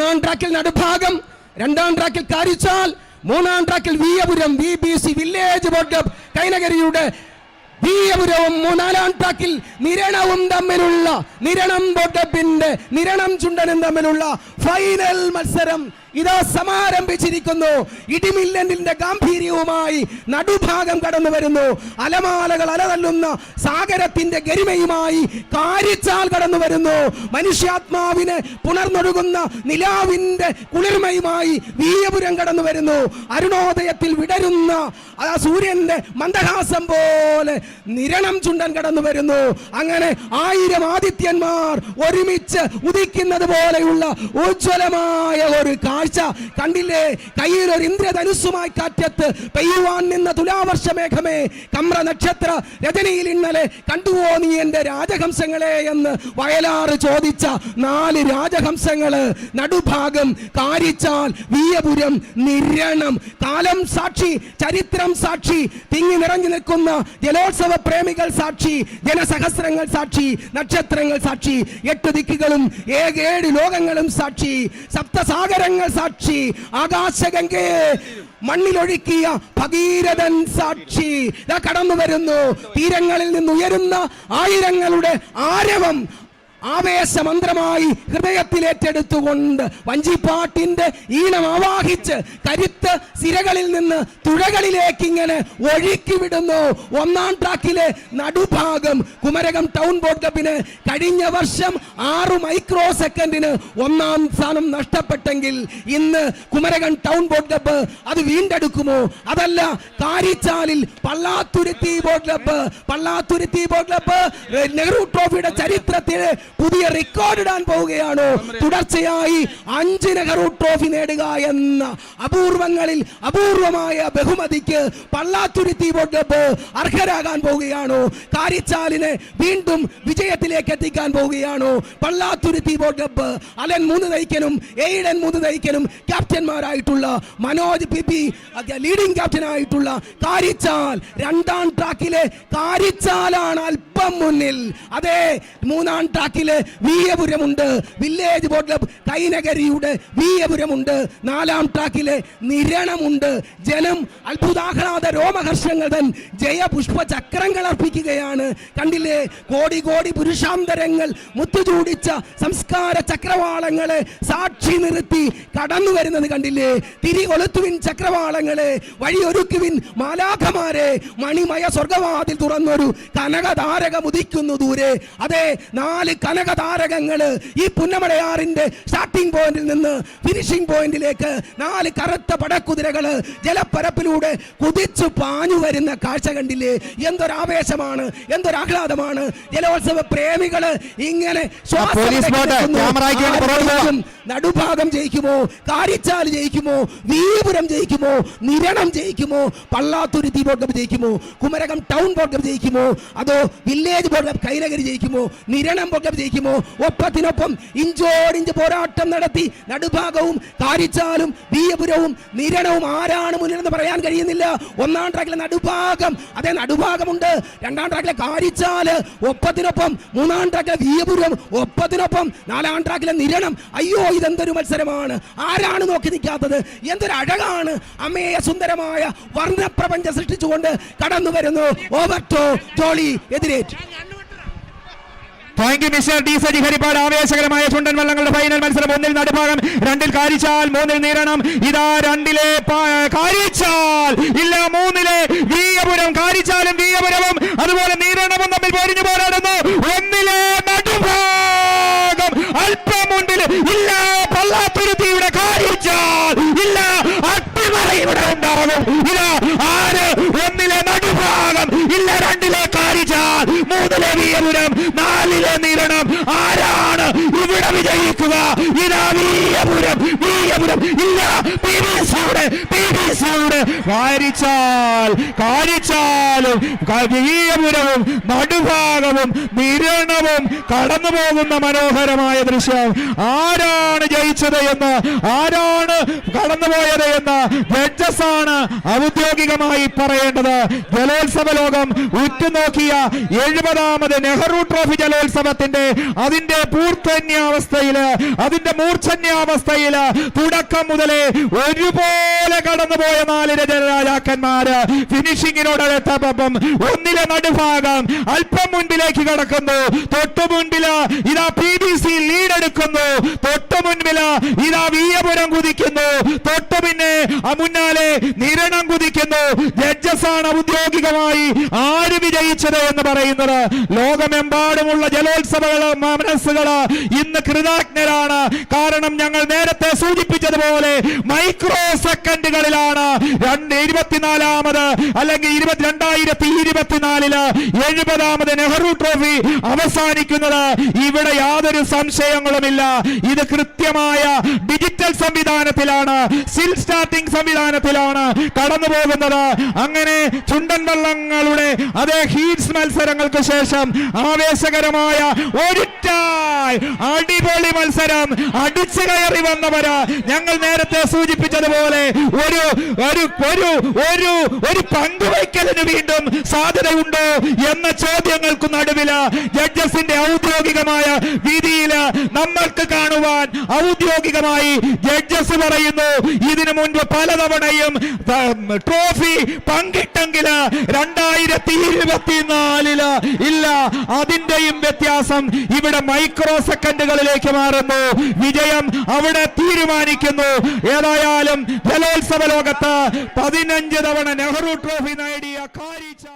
ഒന്നാം ട്രാക്കിൽ നടുഭാഗം രണ്ടാം ട്രാക്കിൽ കാരിച്ചാൽ മൂന്നാം ട്രാക്കിൽ Veeyapuram V B C village board കൈനഗരിയുടെ വീയപുരവും മൂന്നാലാം ട്രാക്കിൽ നിരണവും തമ്മിലുള്ള നിരണം ബോട്ടപ്പിന്റെ നിരണം ചുണ്ടനും തമ്മിലുള്ള ഫൈനൽ മത്സരം ഇതാ സമാരംഭിച്ചിരിക്കുന്നു. ഇടിമില്ലന്റിന്റെ ഗാംഭീര്യവുമായി നടുഭാഗം കടന്നു വരുന്നു. അലമാലകൾ അലതല്ലുന്ന സാഗരത്തിന്റെ ഗരിമയുമായി കാരിച്ചാൽ കടന്നു വരുന്നു. മനുഷ്യാത്മാവിനെ പുണർന്നൊഴുകുന്ന നിലാവിന്റെ കുളിർമയുമായി വീയപുരം കടന്നു വരുന്നു. അരുണോദയത്തിൽ വിടരുന്ന ആ സൂര്യന്റെ മന്ദഹാസം പോലെ നിരണം ചുണ്ടൻ കടന്നു വരുന്നു. അങ്ങനെ ആയിരം ആദിത്യന്മാർ ഒരുമിച്ച് ഉദിക്കുന്നത് പോലെയുള്ള ഉജ്ജ്വലമായ ഒരു കാഴ്ച കണ്ടില്ലേ? കയ്യിൽ ഒരു ഇന്ദ്രധനുസ്സുമായി കാറ്റത്ത് പെയ്യുവാൻ നിന്ന തുലാവർഷ മേഘമേ കമ്ര നക്ഷത്ര രജനിയിൽ ഇന്നലെ കണ്ടുവോ നീ എന്റെ രാജഹംസങ്ങളെ എന്ന് വയലാറ് ചോദിച്ച നാല് രാജഹംസങ്ങൾ നടുഭാഗം കാരിച്ചാൽ വീയപുരം നിരണം കാലം സാക്ഷി ചരിത്രം സാക്ഷി തിങ്ങി നിറഞ്ഞു നിൽക്കുന്ന ജലോത്സവ പ്രേമികൾ സാക്ഷി ജനസഹസ്രങ്ങൾ സാക്ഷി നക്ഷത്രങ്ങൾ സാക്ഷി എട്ട് ദിക്കുകളും ഏകേഴ് ലോകങ്ങളും സാക്ഷി സപ്തസാഗരങ്ങൾ സാക്ഷി ആകാശഗംഗയെ മണ്ണിലൊഴുക്കിയ ഭഗീരഥൻ സാക്ഷി. കടന്നു വരുന്നു തീരങ്ങളിൽ നിന്ന് ഉയരുന്ന ആയിരങ്ങളുടെ ആരവം ആവേശമന്ത്രമായി ഹൃദയത്തിൽ ഏറ്റെടുത്തുകൊണ്ട് വഞ്ചിപ്പാട്ടിന്റെ ഈണം ആവാഹിച്ച് കരുത്ത് സിരകളിൽ നിന്ന് തുഴകളിലേക്ക് ഇങ്ങനെ ഒഴുക്കി വിടുന്നു ഒന്നാം ട്രാക്കിലെ നടുഭാഗം കുമരകം ടൗൺ ബോർഡ് കപ്പിന് കഴിഞ്ഞ വർഷം ആറു മൈക്രോ സെക്കൻഡിന് ഒന്നാം സ്ഥാനം നഷ്ടപ്പെട്ടെങ്കിൽ ഇന്ന് കുമരകം ടൗൺ ബോർഡ് കപ്പ് അത് വീണ്ടെടുക്കുമോ? അതല്ല കാരിച്ചാലിൽ Pallathuruthy board cup Pallathuruthy board cup Nehru ട്രോഫിയുടെ ചരിത്രത്തിൽ പുതിയ റെക്കോർഡ് ഇടാൻ പോവുകയാണ്. തുടർച്ചയായി അഞ്ച് നെഹ്റു ട്രോഫി നേടുക എന്ന അപൂർവങ്ങളിൽ അപൂർവമായ ബഹുമതിക്ക് പള്ളാത്തുരുത്തി ക്ലബ്ബ് അർഹരാകാൻ പോവുകയാണ്. കാരിച്ചാലിനെ വീണ്ടും വിജയത്തിലേക്ക് എത്തിക്കാൻ പോവുകയാണ്. പള്ളാത്തുരുത്തി ക്ലബ്ബ് അലൻ മൂന്ന് നയിക്കനും എയ്ഡൻ മൂന്ന് നയിക്കനും ക്യാപ്റ്റന്മാരായിട്ടുള്ള മനോജ് പി പി ലീഡിംഗ് ക്യാപ്റ്റനായിട്ടുള്ള കാരിച്ചാൽ രണ്ടാം ട്രാക്കിലെ കാരിച്ചാലാണ് അല്പം മുന്നിൽ. അതെ മൂന്നാം ട്രാക്കിലെ വീയപുരമുണ്ട് വില്ലേജ് ബോർഡ് ക്ലബ് കൈനഗരിയുടെ വീയപുരമുണ്ട് നാലാം ട്രാക്കിലെ നിരണമുണ്ട്. ജനം അത്ഭുതാഹ്ലാദ രോമഹർഷങ്ങൾ തൻ ജയപുഷ്പ ചക്രങ്ങൾ അർപ്പിക്കുകയാണ്. കണ്ടില്ലേ? കോടി കോടി പുരുഷാന്തരങ്ങൾ മുത്തുചൂടിച്ച സംസ്കാര ചക്രവാളങ്ങളെ സാക്ഷി നിർത്തി കടന്നു വരുന്നത് കണ്ടില്ലേ? തിരി കൊളുത്തുവിൻ ചക്രവാളങ്ങളെ വഴിയൊരുക്കുവിൻ മാലാഖമാരെ മണിമയ സ്വർഗവാതിൽ തുറന്നൊരു കനകതാരകം ഉദിക്കുന്നു ദൂരെ. അതെ നാല് കനകതാരകങ്ങൾ ഈ പുന്നമടയാറിന്റെ സ്റ്റാർട്ടിംഗ് പോയിന്റിൽ നിന്ന് ഫിനിഷിംഗ് പോയിന്റിലേക്ക് നാല് കറുത്ത പടക്കുതിരകൾ ജലപ്പരപ്പിലൂടെ കുതിച്ചു പാഞ്ഞു വരുന്ന കാഴ്ച കണ്ടില്ലേ? എന്തൊരാവേശമാണ് എന്തൊരാഹ്ലാദമാണ്. ജലോത്സവ പ്രേമികൾ ഇങ്ങനെ നടുഭാഗം ജയിക്കുമോ? കാരിച്ചാൽ ജയിക്കുമോ? വീപുരം ജയിക്കുമോ? നിരണം ജയിക്കുമോ? പള്ളാത്തൂരി തീ ബോർഡ് കപ്പ് ജയിക്കുമോ? കുമരകം ടൗൺ ബോർഡ് കപ്പ് ജയിക്കുമോ? അതോ വില്ലേജ് ബോർഡ് കൈനഗരി ജയിക്കുമോ? നിരണം ബോർഡ് ക്ലബ് ജയിക്കുമോ ഒപ്പത്തിനൊപ്പം ഇഞ്ചോടിഞ്ച് പോരാട്ടം നടത്തി നടുഭാഗവും കാരിച്ചാലും വീയപുരവും നിരണവും ആരാണ് മുന്നിലെന്ന് പറയാൻ കഴിയുന്നില്ല. ഒന്നാം ട്രാക്കിലെ നടുഭാഗം അതേ നടുഭാഗമുണ്ട്. രണ്ടാം ട്രാക്കിലെ കാരിച്ചാൽ ഒപ്പത്തിനൊപ്പം മൂന്നാം ട്രാക്കിലെ വീയപുരം ഒപ്പത്തിനൊപ്പം നാലാം ട്രാക്കിലെ നിരണം. അയ്യോ ഇതെന്തൊരു മത്സരമാണ്. ആരാണ് നോക്കി നിൽക്കാത്തത്? എന്തൊരു അഴകാണ്. അമ്മയെ സുന്ദരമായ വർണപ്രപഞ്ചം സൃഷ്ടിച്ചുകൊണ്ട് കടന്നു വരുന്നു over to Jolly എതിരേറ്റ് thank you mister D Saji Harippad ആവേശകരമായ ചുണ്ടൻ വള്ളങ്ങളുടെ ഫൈനൽ മത്സരം. ഒന്നിൽ നടുഭാഗം രണ്ടിൽ കാരിച്ചാൽ മൂന്നിൽ നീരണം. ഇതാ രണ്ടിലെ കാരിച്ചാൽ. ഇല്ല മൂന്നിലെ വീയപുരം കാരിച്ചാലും വീയപുരവും അതുപോലെ നീരണവും തമ്മിൽ പൊരിഞ്ഞു പോരാടുന്നു ഒന്നിലെ നടുഭാഗം അല്പം മുണ്ടിൽ ഇല്ല പള്ളാത്തുരുത്തിയുടെ കാരിച്ചാൽ ഇല്ല അട്ടിമറ ഇവിടെ ഉണ്ടാകും ഇതാ ആര് ഒന്നിലെ നടുഭാഗം ഇല്ല രണ്ടിലെ കാരിച്ചാൽ മൂന്നിലെ നാലിലെ നീരണം. ആരാണ് ഇവിടെ വിജയിക്കുക? ഇതാ വീയപുരം വീയപുരം ഇല്ല പി വാരിച്ചാൽ കാരിച്ചാലും വീയപുരവും നടുഭാഗവും നിരണവും കടന്നു പോകുന്ന മനോഹരമായ ദൃശ്യം. ആരാണ് ജയിച്ചത് എന്ന് ആരാണ് കടന്നുപോയത് എന്ന് ജഡ്ജസ് ആണ് ഔദ്യോഗികമായി പറയേണ്ടത്. ജലോത്സവ ലോകം ഉറ്റുനോക്കിയ എഴുപതാമത് നെഹ്റു ട്രോഫി ജലോത്സവത്തിന്റെ അതിന്റെ പൂർത്തന്യാവസ്ഥയിൽ അതിന്റെ മൂർച്ഛന്യാവസ്ഥയിൽ തുടക്കം മുതലേ ഒരുപോലെ കടന്നുപോയ നാല് രാജാക്കന്മാര് ഫിനിഷിങ്ങിനോടടുത്തപ്പം ഒന്നിലെ നടുഭാഗം അല്പം മുൻപിലേക്ക് കടക്കുന്നു. തൊട്ടു മുൻപിൽ ഇതാ പി ബി സി ലീഡ് എടുക്കുന്നു. തൊട്ടു മുൻപിൽ ഇതാ വീയപുരം കുതിക്കുന്നു. മുന്നാലെ നിരണം കുതിക്കുന്നു. ജഡ്ജസാണ് ഔദ്യോഗികമായി ആര് വിജയിച്ചത് എന്ന് പറയുന്നത്. ലോകമെമ്പാടുമുള്ള ജലോത്സവങ്ങൾ മനസ്സുകൾ ഇന്ന് കൃതജ്ഞരാണ്. കാരണം ഞങ്ങൾ നേരത്തെ സൂചിപ്പിച്ചതുപോലെ മൈക്രോ സെക്കൻഡുകളിലാണ് രണ്ട് ഇരുപത്തിനാലാമത് അല്ലെങ്കിൽ രണ്ടായിരത്തി ഇരുപത്തിനാലിൽ എഴുപതാമത് നെഹ്റു ട്രോഫി അവസാനിക്കുന്നത്. ഇവിടെ യാതൊരു സംശയങ്ങളുമില്ല. ഇത് കൃത്യമായ ഡിജിറ്റൽ സംവിധാനത്തിലാണ്. സിൽ സ്റ്റാർട്ടിംഗ് സംവിധാനത്തിലാണ് കടന്നു പോകുന്നത് അങ്ങനെ ചുണ്ടൻ വള്ളങ്ങളുടെ അതേ ഹീറ്റ്സ് മത്സരങ്ങൾക്ക് ശേഷം ആവേശകരമായ ഒരിറ്റായി അടിപൊളി മത്സരം അടിച്ചു കയറി വന്നവര്. ഞങ്ങൾ നേരത്തെ സൂചിപ്പിച്ചതുപോലെ ഒരു ഒരു ഒരു ഒരു ഒരു പങ്കുവയ്ക്കലിന് വീണ്ടും സാധ്യതയുണ്ടോ എന്ന ചോദ്യങ്ങൾക്ക് നടുവിൽ ജഡ്ജസിന്റെ ഔദ്യോഗികമായ വിധിയിൽ നമ്മൾക്ക് കാണുവാൻ ഔദ്യോഗികമായി ജഡ്ജസ് പറയുന്നു. ഇതിനു മുൻപ് പലതവണയും ട്രോഫി പങ്കിട്ടെങ്കിൽ രണ്ടായിരത്തി ഇരുപത്തിനാലിൽ ഇല്ല. അതിന്റെയും വ്യത്യാസം ഇവിടെ മൈക്രോ സെക്കൻഡുകളിലേക്ക് മാറുന്നു. വിജയം അവിടെ തീരുമാനിക്കുന്നു. ഏതായാലും ജലോത്സവ ലോകത്ത് പതിനഞ്ച് തവണ നെഹ്റു ട്രോഫി നേടിയ കാരിച്ച